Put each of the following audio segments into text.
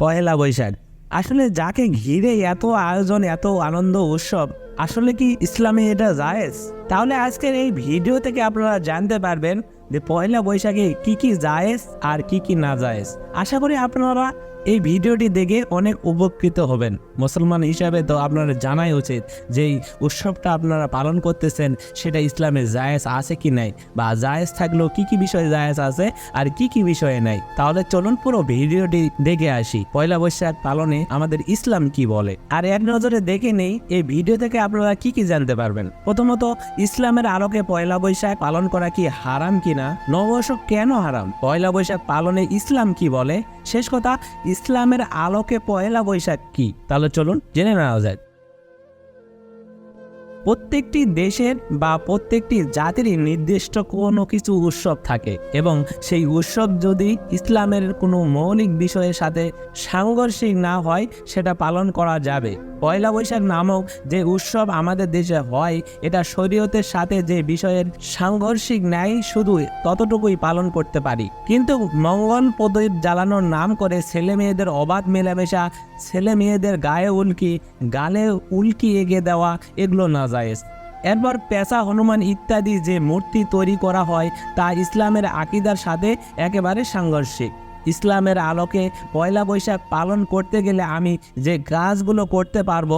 পহেলা বৈশাখ। আসলে যাকে ঘিরে এত আয়োজন, এত আনন্দ উৎসব, আসলে কি ইসলামে এটা জায়েজ? তাহলে আজকের এই ভিডিও থেকে আপনারা জানতে পারবেন যে পয়লা বৈশাখে কি কি জায়েজ আর কি কি না জায়েজ। আশা করি আপনারা এই ভিডিওটি দেখে অনেক উপকৃত হবেন। মুসলমান হিসাবে তো আপনারা জানাই উচিত যে উৎসবটা আপনারা পালন করতেছেন, সেটা ইসলামে জায়েজ আছে কি নাই? বা জায়েজ থাকলেও কি কি বিষয়ে জায়েজ আছে আর কি কি বিষয়ে নাই? তাহলে চলুন পুরো ভিডিওটি দেখে আসি। পয়লা বৈশাখ পালনে আমাদের ইসলাম কি বলে? আর এক নজরে দেখে নেই, এই ভিডিও থেকে আপনারা কি কি জানতে পারবেন? প্রথমত, ইসলামের আলোকে পয়লা বৈশাখ পালন করা কি হারাম কিনা? নববর্ষ কেন হারাম? পয়লা বৈশাখ পালনে ইসলাম কি বলে? শেষ কথা ইসলামের আলোকে পয়লা বৈশাখ কি? তাহলে চলুন জেনে নেওয়া যায় প্রত্যেকটি দেশের বা প্রত্যেকটি জাতিরই নির্দিষ্ট কোনো কিছু উৎসব থাকে এবং সেই উৎসব যদি ইসলামের কোনো মৌলিক বিষয়ের সাথে সাংঘর্ষিক না হয়, সেটা পালন করা যাবে। পয়লা বৈশাখ নামক যে উৎসব আমাদের দেশে হয়, এটা শরীয়তের সাথে যে বিষয়ের সাংঘর্ষিক ন্যায় শুধু ততটুকুই পালন করতে পারি। কিন্তু মঙ্গল প্রদীপ জ্বালানোর নাম করে ছেলে মেয়েদের অবাধ মেলামেশা, ছেলে মেয়েদের গায়ে উল্কি, গালে উল্কি এগিয়ে দেওয়া, এগুলো না জায়েজ। এরপর পেশা, হনুমান ইত্যাদি যে মূর্তি তৈরি করা হয়, তা ইসলামের আকিদার সাথে একেবারে সাংঘর্ষিক। ইসলামের আলোকে পয়লা বৈশাখ পালন করতে গেলে আমি যে কাজগুলো করতে পারব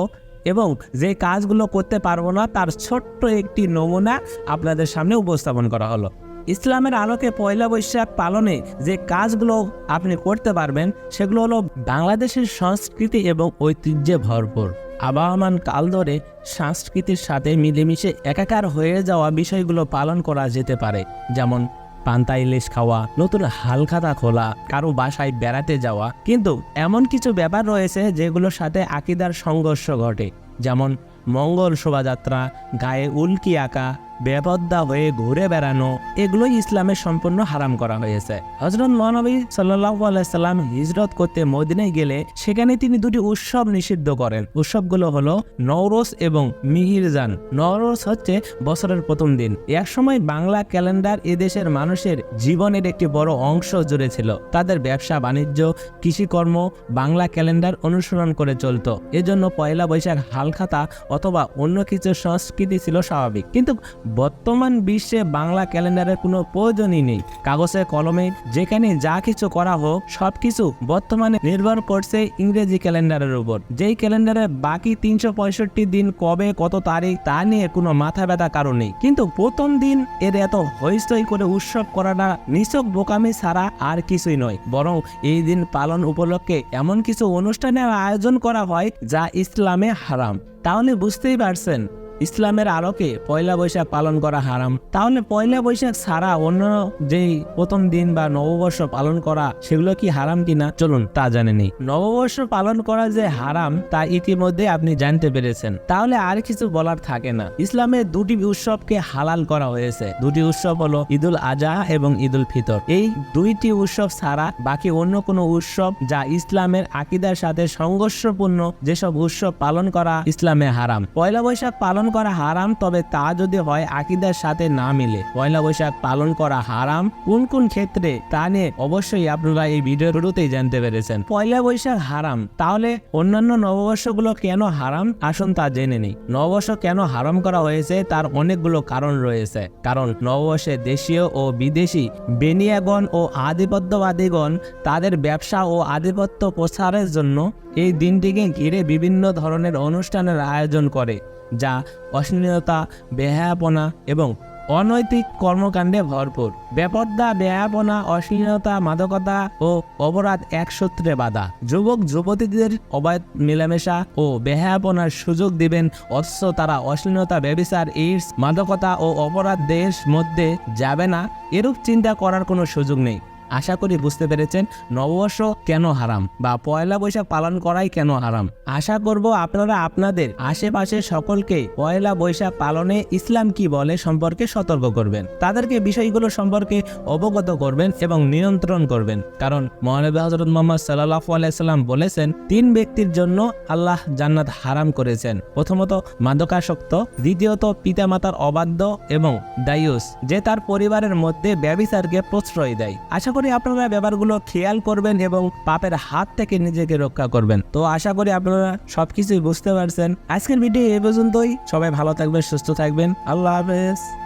এবং যে কাজগুলো করতে পারব না, তার ছোট্ট একটি নমুনা আপনাদের সামনে উপস্থাপন করা হলো। ইসলামের আলোকে পয়লা বৈশাখ পালনে যে কাজগুলো আপনি করতে পারবেন, সেগুলো হলো বাংলাদেশের সংস্কৃতি এবং ঐতিহ্যে ভরপুর। আবহমান কাল ধরে সংস্কৃতির সাথে মিলেমিশে একাকার হয়ে যাওয়া বিষয়গুলো পালন করা যেতে পারে। যেমন পান্তা ইলিশ খাওয়া, নতুন হালখাতা খোলা, কারও বাসায় বেড়াতে যাওয়া। কিন্তু এমন কিছু ব্যাপার রয়েছে যেগুলোর সাথে আকিদার সংঘর্ষ ঘটে। যেমন মঙ্গল শোভাযাত্রা, গায়ে উল্কি আঁকা বেপদ্দা হয়ে ঘুরে বেড়ানো, এগুলোই ইসলামের সম্পূর্ণ হারাম করা হয়েছে। হজরত মহানবী সাল্লাহ আলাইসাল্লাম হিজরত করতে মদিনায় গেলে, সেখানে তিনি দুটি উৎসব নিষিদ্ধ করেন। উৎসবগুলো হলো নওরোজ এবং মিহিরজান। নওরোজ হচ্ছে বছরের প্রথম দিন। এক সময় বাংলা ক্যালেন্ডার এদেশের মানুষের জীবনের একটি বড় অংশ জুড়ে ছিল। তাদের ব্যবসা, বাণিজ্য, কৃষিকর্ম বাংলা ক্যালেন্ডার অনুসরণ করে চলতো। এজন্য পয়লা বৈশাখ হালখাতা অথবা অন্য কিছু সংস্কৃতি ছিল স্বাভাবিক। কিন্তু বর্তমান বিশ্বে বাংলা ক্যালেন্ডারের কোনো প্রয়োজনই নেই। কাগজে, কলমে যেখানে যা কিছু করা হোক সব কিছু বর্তমানে নির্ভর করছে ইংরেজি ক্যালেন্ডারের উপর। যেই ক্যালেন্ডারে বাকি তিনশো পঁয়ষট্টি দিন কবে, কত তারিখ, তা নিয়ে কোনো মাথা ব্যথা কারণ নেই। কিন্তু প্রথম দিন এর এত হইচই করে উৎসব করাটা নিছক বোকামি ছাড়া আর কিছুই নয়। বরং এই দিন পালন উপলক্ষে এমন কিছু অনুষ্ঠানের আয়োজন করা হয় যা ইসলামে হারাম। তাহলে বুঝতেই পারছেন। ইসলামের আলোকে পয়লা বৈশাখ পালন করা হারাম। তাহলে পয়লা বৈশাখ ছাড়া অন্য যেই প্রথম দিন বা নববর্ষ পালন করা, সেগুলো কি হারাম কিনা? চলুন তা জানে নেই। নববর্ষ পালন করা যে হারাম, তা ইতিমধ্যে আপনি জানতে পেরেছেন। তাহলে আর কিছু বলার থাকে না। ইসলামের দুটি উৎসবকে হালাল করা হয়েছে। দুটি উৎসব হলো ঈদুল আজহা এবং ঈদুল ফিতর। এই দুইটি উৎসব ছাড়া বাকি অন্য কোনো উৎসব যা ইসলামের আকিদার সাথে সংঘর্ষপূর্ণ, যেসব উৎসব পালন করা ইসলামে হারাম। পয়লা বৈশাখ পালন করা হারাম, তবে তা যদি হয় আকিদার সাথে না মিলে। পয়লা বৈশাখ পালন করা হারাম, কোন কোন ক্ষেত্রে তা নিয়ে অবশ্যই আপনারা এই ভিডিও শুরুতেই জানতে পেরেছেন। পয়লা বৈশাখ হারাম, তাহলে অন্যান্য নববর্ষগুলো কেন হারাম? আসুন তা জেনে নেই। নববর্ষ কেন হারাম করা হয়েছে? তার অনেকগুলো কারণ রয়েছে। কারণ নববর্ষে দেশীয় ও বিদেশি বেনিয়াগণ ও আধিপত্যবাদীগণ তাদের ব্যবসা ও আধিপত্য প্রসারের জন্য এই দিনটিকে ঘিরে বিভিন্ন ধরনের অনুষ্ঠানের আয়োজন করে, যা অশ্লীলতা, বেহায়াপনা এবং অনৈতিক কর্মকাণ্ডে ভরপুর। বেপর্দা, বেহায়াপনা, অশ্লীলতা, মাদকতা ও অপরাধ এক সূত্রে বাধা। যুবক, যুবতীদের অবাধ মেলামেশা ও বেহায়াপনার সুযোগ দিবেন, অথচ তারা অশ্লীলতা, ব্যবিচার এইডস মাদকতা ও অপরাধ দেশ মধ্যে যাবে না। এরূপ চিন্তা করার কোনো সুযোগ নেই। আশা করি বুঝতে পেরেছেন, নববর্ষ কেন হারাম বা পয়লা বৈশাখ পালন করাই কেন হারাম। আশা করব আপনারা আপনাদের আশেপাশের সকলকে পয়লা বৈশাখ পালনে ইসলাম কি বলে সম্পর্কে সতর্ক করবেন। তাদেরকে বিষয়গুলো সম্পর্কে অবগত করবেন এবং নিয়ন্ত্রণ করবেন। কারণ মহানবী হজরত মোহাম্মদ সাল্লাহ আলাইসাল্লাম বলেছেন, তিন ব্যক্তির জন্য আল্লাহ জান্নাত হারাম করেছেন। প্রথমত মাদকাসক্ত, দ্বিতীয়ত পিতামাতার অবাধ্য এবং দায়ুস, যে তার পরিবারের মধ্যে ব্যবিচারকে প্রশ্রয় দেয়। আশা করি আপনারা ব্যাপারগুলো খেয়াল করবেন এবং পাপের হাত থেকে নিজেকে রক্ষা করবেন। তো আশা করি আপনারা সবকিছুই বুঝতে পারছেন। আজকের ভিডিও এ পর্যন্তই। সবাই ভালো থাকবেন, সুস্থ থাকবেন। আল্লাহ হাফেজ।